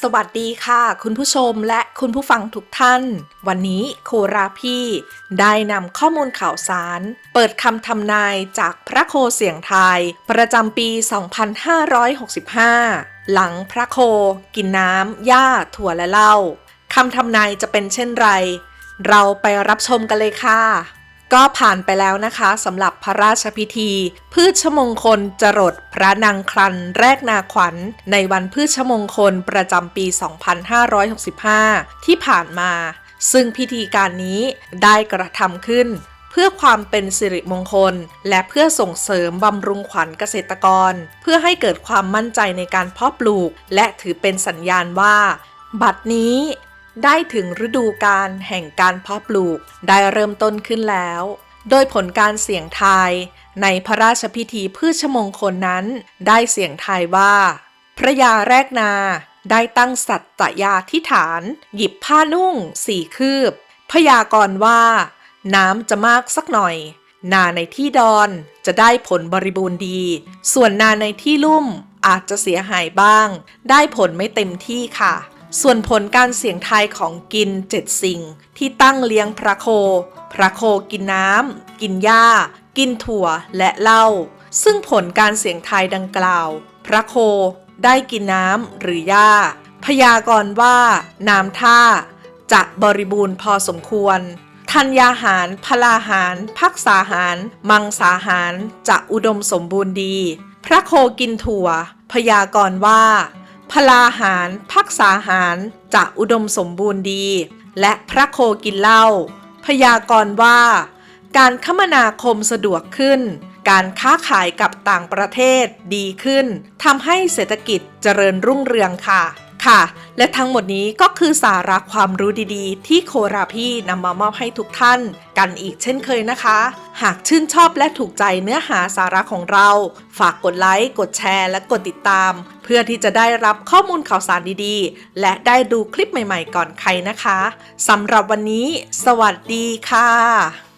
สวัสดีค่ะ คุณผู้ชมและคุณผู้ฟังทุกท่าน วันนี้โคราพี่ได้นำข้อมูลข่าวสาร เปิดคำทำนายจากพระโคเสียงไทย ประจำปี 2565 หลังพระโคกินน้ำหญ้าถั่วและเหล้าคำทำนายจะเป็นเช่นไร เราไปรับชมกันเลยค่ะ ก็ผ่านไปแล้วนะคะสำหรับพระราชพิธี พืชมงคลจรดพระนางครันแรกนาขวัญ ในวันพืชมงคลประจำปี 2565 ที่ผ่านมา ซึ่งพิธีการนี้ได้กระทำขึ้นเพื่อความเป็นสิริมงคล และเพื่อส่งเสริมบำรุงขวัญเกษตรกร เพื่อให้เกิดความมั่นใจในการเพาะปลูก และถือเป็นสัญญาณว่า บัดนี้ ได้ถึงฤดูการแห่งการเพาะปลูกได้เริ่มต้นขึ้นแล้ว โดยผลการเสี่ยงทายในพระราชพิธีพืชมงคลนั้น ได้เสี่ยงทายว่า พระยาแรกนาได้ตั้งสัตตยาธิฐาน หยิบผ้านุ่งสี่คืบ พยากรณ์ว่า น้ำจะมากสักหน่อย นาในที่ดอนจะได้ผลบริบูรณ์ดี ส่วนนาในที่ลุ่มอาจจะเสียหายบ้าง ได้ผลไม่เต็มที่ค่ะ ส่วนผลการเสี่ยงทายของกินเจ็ดสิ่ง ที่ตั้งเลี้ยงพระโค พระโคกินน้ำ กินหญ้า กินถั่วและเหล้า ซึ่งผลการเสี่ยงทายดังกล่าว พระโคได้กินน้ำหรือหญ้า พยากรณ์ว่า น้ำท่า จะบริบูรณ์พอสมควร ธัญญาหาร พลาหาร พักษาหาร มังสาหาร จะอุดมสมบูรณ์ดี พระโคกินถั่ว พยากรณ์ว่า พลาหารพักษาหารจะอุดมสมบูรณ์ดี และพระโคกินเหล้าพยากรณ์ว่า การคมนาคมสะดวกขึ้น การค้าขายกับต่างประเทศดีขึ้นทำให้เศรษฐกิจเจริญรุ่งเรืองค่ะค่ะ และทั้งหมดนี้ก็คือสาระความรู้ดีๆ ที่โคราพี่นำมามอบให้ทุกท่าน กันอีกเช่นเคยนะคะ หากชื่นชอบและถูกใจเนื้อหาสาระของเรา ฝากกดไลค์ กดแชร์ และกดติดตาม เพื่อที่จะได้รับข้อมูลข่าวสารดีๆ และได้ดูคลิปใหม่ๆก่อนใครนะคะสำหรับวันนี้ สวัสดีค่ะ